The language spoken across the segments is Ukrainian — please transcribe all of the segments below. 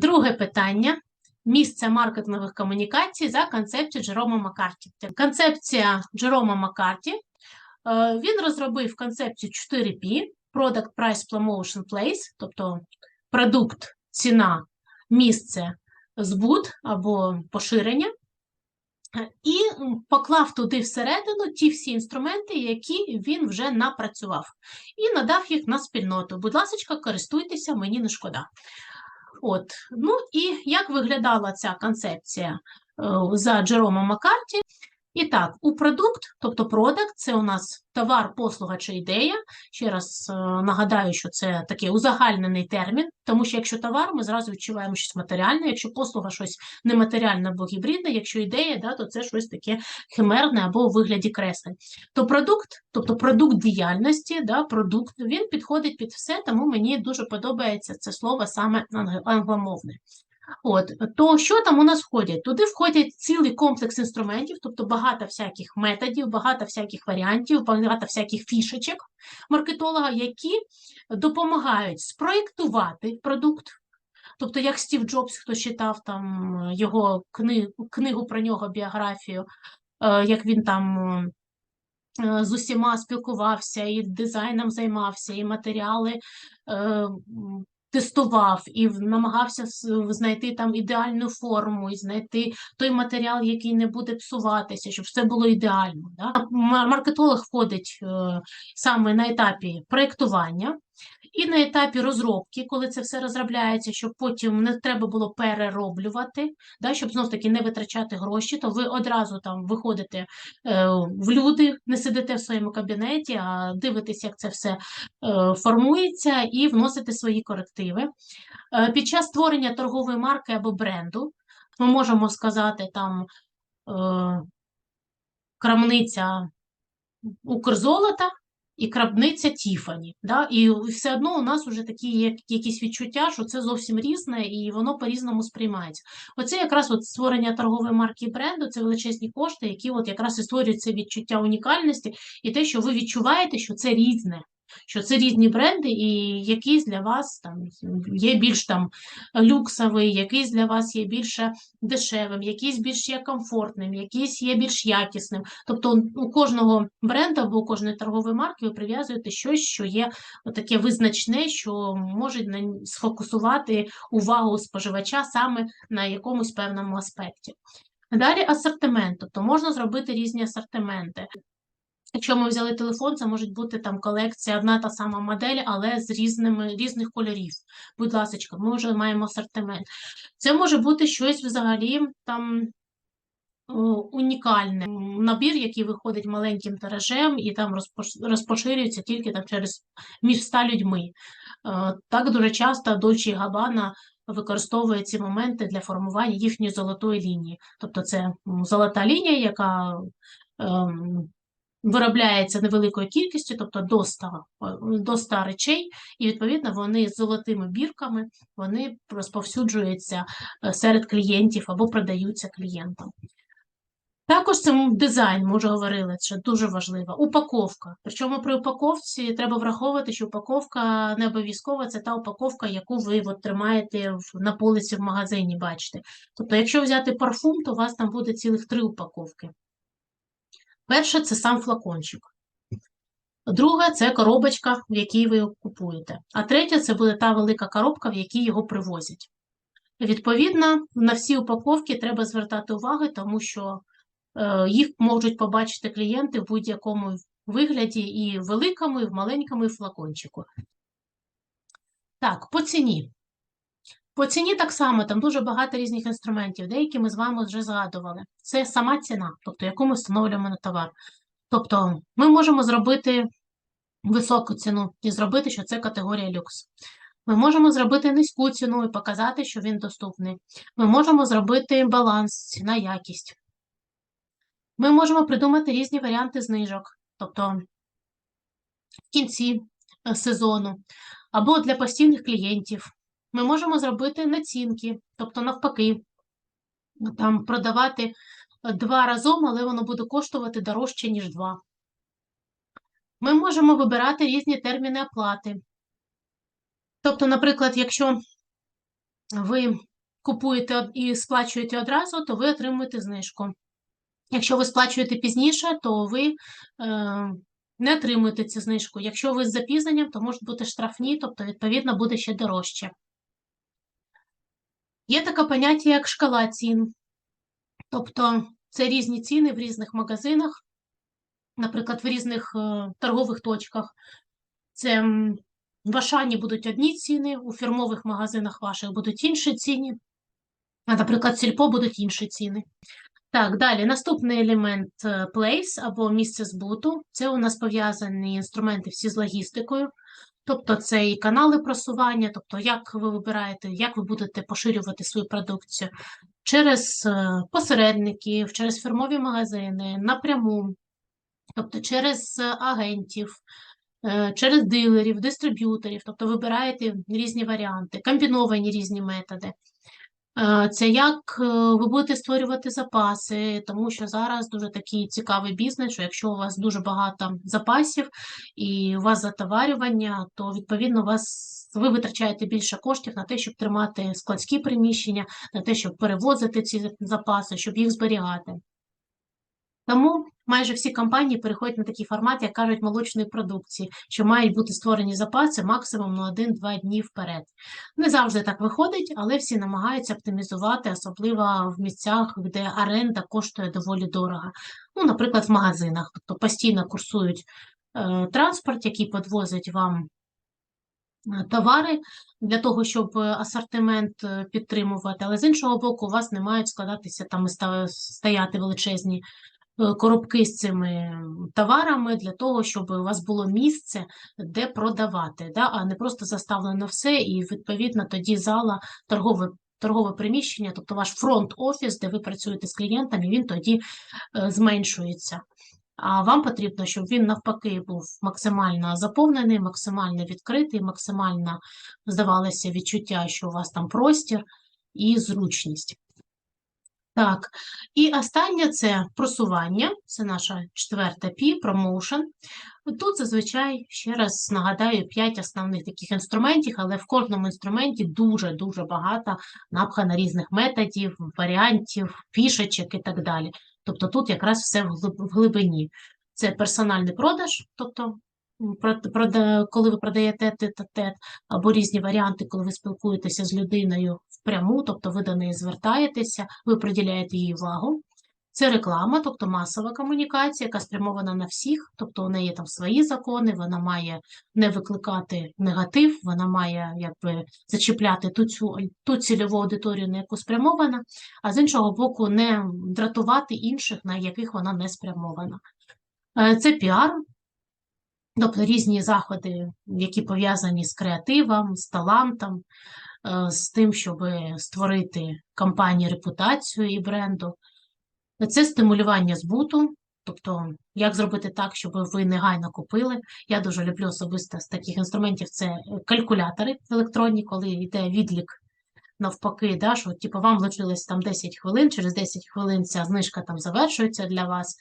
Друге питання. Місце маркетингових комунікацій за концепцією Джерома Маккарті. Концепція Джерома Маккарті. е, Він розробив концепцію 4P – Product Price Promotion Place, тобто продукт, ціна, місце, збут або поширення. І поклав туди всередину ті всі інструменти, які він вже напрацював, і надав їх на спільноту. Будь ласка, користуйтеся, мені не шкода. От. Ну і як виглядала ця концепція е, за Джеромом Маккарті? І так, у продукт, тобто продакт, це у нас товар, послуга чи ідея. Ще раз е, нагадаю, що це такий узагальнений термін, тому що якщо товар, ми зразу відчуваємо щось матеріальне, якщо послуга щось нематеріальне або гібридне, якщо ідея, да, то це щось таке химерне або у вигляді креслень. То продукт, тобто продукт діяльності, да, продукт, він підходить під все, тому мені дуже подобається це слово саме англомовне. От, то що там у нас входять? Туди входять цілий комплекс інструментів, тобто багато всяких методів, багато всяких варіантів, багато всяких фішечок маркетолога, які допомагають спроєктувати продукт. Тобто, як Стів Джобс, хто читав там його книгу, книгу про нього, біографію, е, як він там е, з усіма спілкувався, і дизайном займався, і матеріали е, тестував, і намагався знайти там ідеальну форму, і знайти той матеріал, який не буде псуватися, щоб все було ідеально. Да? Ма- Маркетолог входить е, саме на етапі проєктування. І на етапі розробки, коли це все розробляється, щоб потім не треба було перероблювати, да, щоб знов таки не витрачати гроші, то ви одразу там виходите е, в люди, не сидите в своєму кабінеті, а дивитесь, як це все е, формується, і вносите свої корективи. Е, під час створення торгової марки або бренду ми можемо сказати там е, крамниця Укрзолота і крабниця Тіфані. Да? І все одно у нас вже такі є якісь відчуття, що це зовсім різне і воно по-різному сприймається. Оце якраз от створення торгової марки бренду це величезні кошти, які от якраз і створюють це відчуття унікальності і те, що ви відчуваєте, що це різне. Що це різні бренди, і якийсь для вас там є більш там люксовий, якийсь для вас є більше дешевим, якийсь більш є комфортним, якийсь є більш якісним. Тобто у кожного бренду або у кожної торгової марки ви прив'язуєте щось, що є таке визначне, що може сфокусувати увагу споживача саме на якомусь певному аспекті. Далі асортимент, тобто можна зробити різні асортименти. Якщо ми взяли телефон, це може бути там колекція, одна та сама модель, але з різними різних кольорів. Будь ласка, ми вже маємо асортимент. Це може бути щось взагалі там унікальне. Набір, який виходить маленьким тиражем і там розпоширюється тільки там через між ста людьми. Е, Так дуже часто Dolce Gabbana використовує ці моменти для формування їхньої золотої лінії. Тобто це золота лінія, яка ем, виробляється невеликою кількістю, тобто до 100, е, до 100 речей, і відповідно вони з золотими бірками вони розповсюджуються е, серед клієнтів або продаються клієнтам. Також це дизайн, ми вже говорили, це дуже важливо. Упаковка. Причому при упаковці треба враховувати, що упаковка не обов'язково це та упаковка, яку ви от, тримаєте на полиці в магазині, бачите. Тобто, якщо взяти парфум, то у вас там буде цілих три упаковки. Перше це сам флакончик. Друга це коробочка, в якій ви його купуєте. А третя це буде та велика коробка, в якій його привозять. Відповідно, на всі упаковки треба звертати увагу, тому що е, їх можуть побачити клієнти в будь-якому вигляді, і в великому, і в маленькому, і в флакончику. Так, по ціні. По ціні так само, там дуже багато різних інструментів, деякі ми з вами вже згадували. Це сама ціна, тобто яку ми встановлюємо на товар. Тобто ми можемо зробити високу ціну і зробити, що це категорія люкс. Ми можемо зробити низьку ціну і показати, що він доступний. Ми можемо зробити баланс ціна якість. Ми можемо придумати різні варіанти знижок, тобто в кінці е, сезону або для постійних клієнтів. Ми можемо зробити націнки, тобто навпаки, там продавати е, два разом, але воно буде коштувати дорожче, ніж два. Ми можемо вибирати різні терміни оплати. Тобто, наприклад, якщо ви купуєте і сплачуєте одразу, то ви отримуєте знижку. Якщо ви сплачуєте пізніше, то ви е, не отримуєте цю знижку. Якщо ви з запізненням, то можуть бути штрафні, тобто, відповідно, буде ще дорожче. Є таке поняття, як шкала цін. Тобто це різні ціни в різних магазинах, наприклад, в різних е, торгових точках. Це в Ашані будуть одні ціни, у фірмових магазинах ваших будуть інші ціни, а, наприклад, в Сільпо будуть інші ціни. Так, далі наступний елемент е, place або місце збуту. Це у нас пов'язані інструменти всі з логістикою. Тобто це і канали просування, тобто як ви вибираєте, як ви будете поширювати свою продукцію через е, посередників, через фірмові магазини, напряму, тобто через е, агентів, е, через дилерів, дистриб'юторів, тобто вибираєте різні варіанти, комбіновані різні методи. Е, Це як е, ви будете створювати запаси, тому що зараз дуже такий цікавий бізнес, що якщо у вас дуже багато запасів і у вас затоварювання, то відповідно вас ви витрачаєте більше коштів на те, щоб тримати складські приміщення, на те, щоб перевозити ці запаси, щоб їх зберігати. Тому майже всі компанії переходять на такий формат, як кажуть, молочної продукції, що мають бути створені запаси максимум на 1-2 дні вперед. Не завжди так виходить, але всі намагаються оптимізувати, особливо в місцях, де оренда коштує доволі дорого. Ну, наприклад, в магазинах, тобто постійно курсують е, транспорт, який підвозить вам е, товари для того, щоб е, асортимент е, підтримувати, але з іншого боку, у вас не мають складатися там і стояти величезні коробки з цими товарами для того, щоб у вас було місце, де продавати, да? а не просто заставлено все, і відповідно тоді зала торгове. Торгове приміщення, тобто ваш фронт-офіс, де ви працюєте з клієнтами, він тоді е, зменшується. А вам потрібно, щоб він навпаки був максимально заповнений, максимально відкритий, максимально здавалося відчуття, що у вас там простір і зручність. Так, і останнє це просування, це наша четверта P, promotion. Тут зазвичай, ще раз нагадаю, 5 основних таких інструментів, але в кожному інструменті дуже-дуже багато напхано різних методів, варіантів, фішечок і так далі. Тобто тут якраз все в глибині. Це персональний продаж, тобто коли ви продаєте тет-а-тет, або різні варіанти, коли ви спілкуєтеся з людиною впряму, тобто ви до неї звертаєтеся, ви приділяєте їй увагу. Це реклама, тобто масова комунікація, яка спрямована на всіх, тобто у неї там свої закони, вона має не викликати негатив, вона має якби зачіпляти ту, цю, ту цільову аудиторію, на яку спрямована, а з іншого боку, не дратувати інших, на яких вона не спрямована. Е, Це піар, тобто різні заходи, які пов'язані з креативом, з талантом, е, з тим, щоб створити компанії репутацію і бренду. Це стимулювання збуту, тобто як зробити так, щоб ви негайно купили. Я дуже люблю особисто з таких інструментів це калькулятори електронні, коли йде відлік навпаки, да, що типу, вам лишилось там 10 хвилин, через 10 хвилин ця знижка там завершується для вас,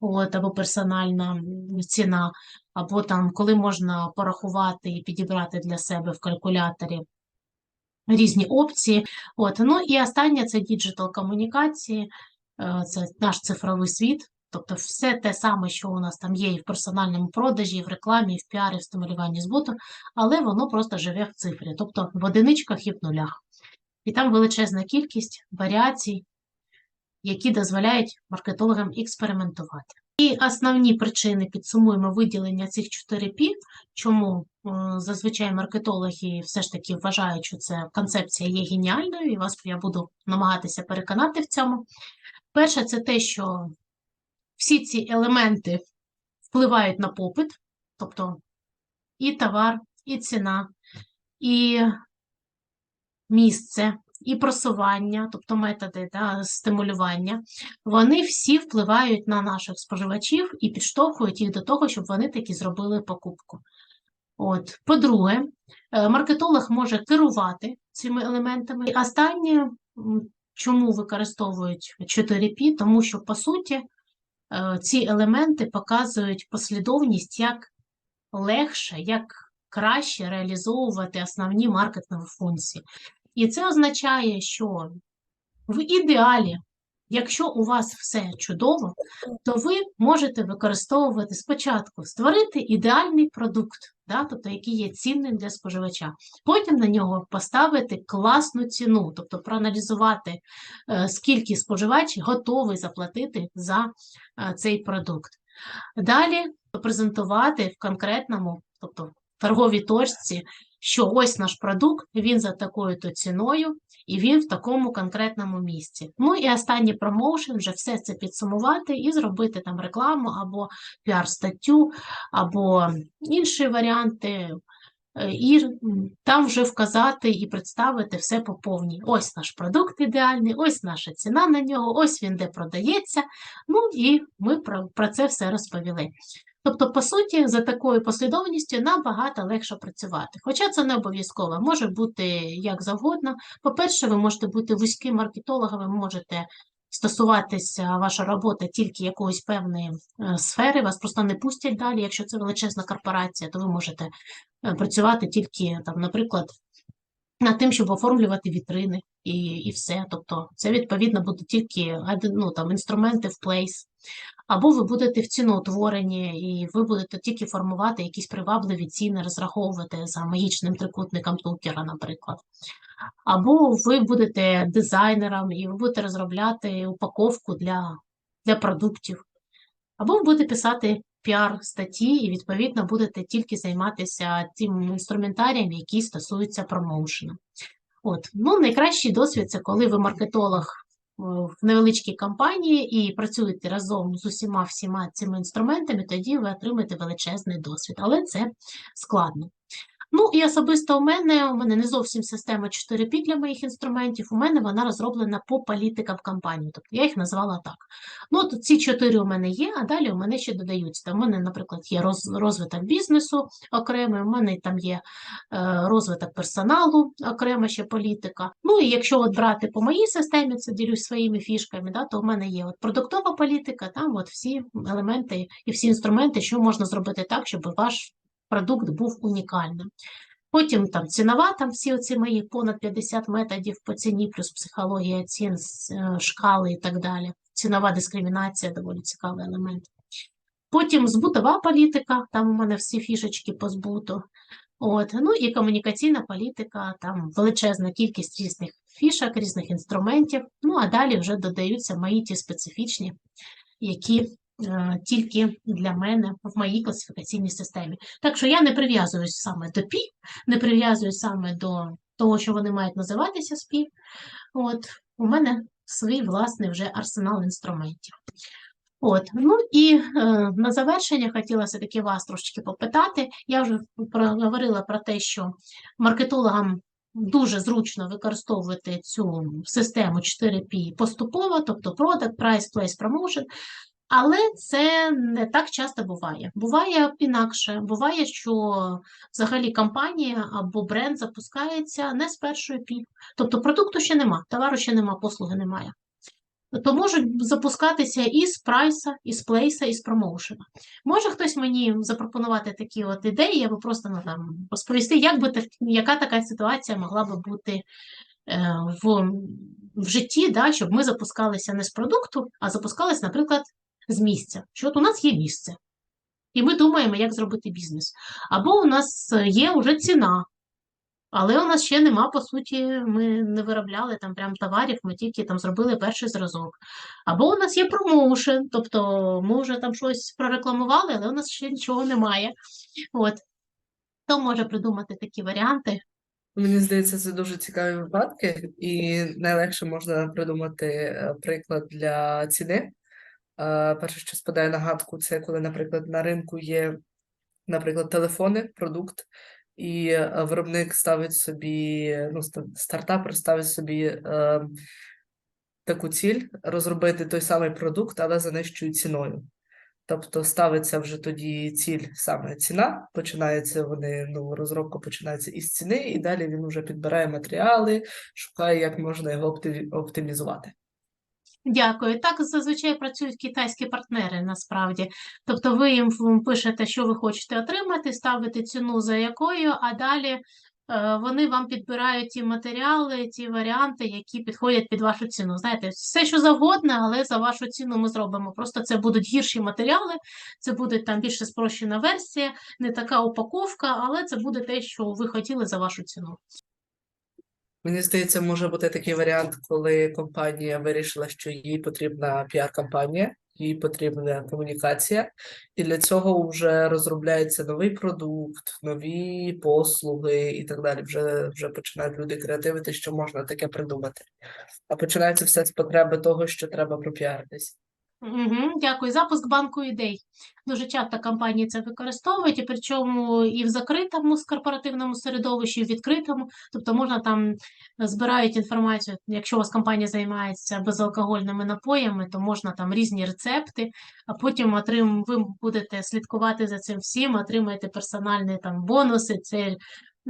от, або персональна ціна, або там коли можна порахувати і підібрати для себе в калькуляторі різні опції. От, ну і останнє це діджитал комунікації, е, це наш цифровий світ. Тобто все те саме, що у нас там є і в персональному продажі, і в рекламі, і в піарі, в стимулюванні збуту, але воно просто живе в цифрі, тобто в одиничках і в нулях. І там величезна кількість варіацій, які дозволяють маркетологам експериментувати. І основні причини підсумуємо виділення цих 4 P, чому е, зазвичай маркетологи все ж таки вважають, що ця концепція є геніальною, і вас я буду намагатися переконати в цьому. Перше, це те, що всі ці елементи впливають на попит, тобто і товар, і ціна, і місце, і просування, тобто методи да, стимулювання, вони всі впливають на наших споживачів і підштовхують їх до того, щоб вони таки зробили покупку. От. По-друге, е, маркетолог може керувати цими елементами. І останнє, чому використовують 4P, тому що, по суті, е, ці елементи показують послідовність, як легше, як краще реалізовувати основні маркетингові функції. І це означає, що в ідеалі, якщо у вас все чудово, то ви можете використовувати спочатку створити ідеальний продукт, да, тобто який є цінним для споживача. Потім на нього поставити класну ціну, тобто проаналізувати, е, скільки споживач готовий заплатити за е, цей продукт. Далі презентувати в конкретному, тобто в торговій точці, що ось наш продукт, він за такою-то ціною, і він в такому конкретному місці. Ну і останній промоушен, вже все це підсумувати і зробити там рекламу або піар-статтю, або інші варіанти. е, І там вже вказати і представити все по повній. Ось наш продукт ідеальний, ось наша ціна на нього, ось він де продається. Ну і ми про, про це все розповіли. Тобто, по суті, за такою послідовністю набагато легше працювати. Хоча це не обов'язково, може бути як завгодно. По-перше, ви можете бути вузьким маркетологом, ви можете стосуватися ваша робота тільки якоїсь певної е, сфери, вас просто не пустять далі. Якщо це величезна корпорація, то ви можете е, працювати тільки там, наприклад, над тим, щоб оформлювати вітрини і, і все. Тобто, це відповідно буде тільки ну, там, інструменти в place. Або ви будете в ціноутворенні, і ви будете тільки формувати якісь привабливі ціни, розраховувати за магічним трикутником Тукера, наприклад. Або ви будете дизайнером і ви будете розробляти упаковку для, для продуктів. Або ви будете писати піар-статті і, відповідно, будете тільки займатися тим інструментарієм, який стосується промоушену. От. Ну, найкращий досвід це коли ви маркетолог в невеличкій компанії і працюєте разом з усіма всіма цими інструментами, тоді ви отримаєте величезний досвід, але це складно. Ну і особисто у мене, у мене не зовсім система 4P для моїх інструментів, у мене вона розроблена по політикам компанії, тобто я їх назвала так. Ну, от ці чотири у мене є, а далі у мене ще додаються. У мене, наприклад, є роз- розвиток бізнесу окремий, у мене там є е, розвиток персоналу, окрема ще політика. Ну і якщо от брати по моїй системі, це ділюсь своїми фішками, да, то у мене є от продуктова політика, там от всі елементи і всі інструменти, що можна зробити так, щоб ваш продукт був унікальним. Потім там цінова, там всі оці мої понад 50 методів по ціні, плюс психологія цін, е, шкали і так далі. Цінова дискримінація доволі цікавий елемент. Потім збутова політика, там у мене всі фішечки по збуту. От, ну і комунікаційна політика, там величезна кількість різних фішок, різних інструментів. Ну а далі вже додаються мої ті специфічні, які тільки для мене в моїй класифікаційній системі. Так що я не прив'язуюсь саме до ПІ, не прив'язуюсь саме до того, що вони мають називатися СПІ. От, у мене свій власний вже арсенал інструментів. От, ну і е, на завершення хотілося таки вас трошечки попитати. Я вже проговорила про те, що маркетологам дуже зручно використовувати цю систему 4P поступово, тобто Product, Price, Place, Promotion, але це не так часто буває. Буває інакше. Буває, що взагалі компанія або бренд запускається не з першої пі. Тобто продукту ще нема, товару ще нема, послуги немає. То можуть запускатися і з прайса, і з плейса, і з промоушена. Може хтось мені запропонувати такі от ідеї, я би просто ну, там, розповісти, як би яка така ситуація могла би бути е, в, в житті, да, щоб ми запускалися не з продукту, а запускалися, наприклад, з місця. Що от у нас є місце, і ми думаємо, як зробити бізнес. Або у нас є вже ціна, але у нас ще нема, по суті, ми не виробляли там прям товарів, ми тільки там зробили перший зразок. Або у нас є промоушен, тобто ми вже там щось прорекламували, але у нас ще нічого немає. От. Хто може придумати такі варіанти? Мені здається, це дуже цікаві випадки, і найлегше можна придумати е, приклад для ціни. Е, Перше, що спадає на гадку, це коли, наприклад, на ринку є, наприклад, телефони, продукт, і е, виробник ставить собі, ну, ста- стартапер ставить собі е, таку ціль розробити той самий продукт, але за нижчою ціною. Тобто ставиться вже тоді ціль саме ціна, починається вони, ну, розробка починається із ціни, і далі він вже підбирає матеріали, шукає, як можна його оптимізувати. Дякую. Так зазвичай працюють китайські партнери насправді. Тобто ви їм пишете, що ви хочете отримати, ставите ціну за якою, а далі е, вони вам підбирають ті матеріали, ті варіанти, які підходять під вашу ціну. Знаєте, все, що завгодно, але за вашу ціну ми зробимо. Просто це будуть гірші матеріали, це буде там більше спрощена версія, не така упаковка, але це буде те, що ви хотіли за вашу ціну. Мені здається, може бути такий варіант, коли компанія вирішила, що їй потрібна піар-кампанія, їй потрібна комунікація, і для цього вже розробляється новий продукт, нові послуги і так далі. Вже, вже починають люди креативити, що можна таке придумати. А починається все з потреби того, що треба пропіаритись. Угу, дякую. Запуск банку ідей. Дуже часто компанії це використовують, і причому і в закритому корпоративному середовищі, і в відкритому. Тобто можна там збирають інформацію. Якщо у вас компанія займається безалкогольними напоями, то можна там різні рецепти, а потім отрим, ви будете слідкувати за цим всім, отримаєте персональні там бонуси. Це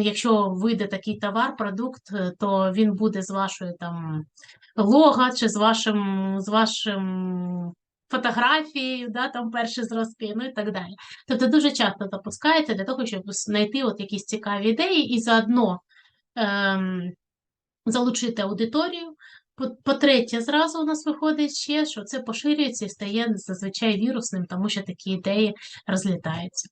якщо вийде такий товар, продукт, е, то він буде з вашою там лого чи з вашим, з вашим фотографією, да, там перші зразки, ну і так далі. Тобто дуже часто запускається для того, щоб знайти от якісь цікаві ідеї і заодно ем, залучити аудиторію. По- По-третє, зразу у нас виходить ще, що це поширюється і стає зазвичай вірусним, тому що такі ідеї розлітаються.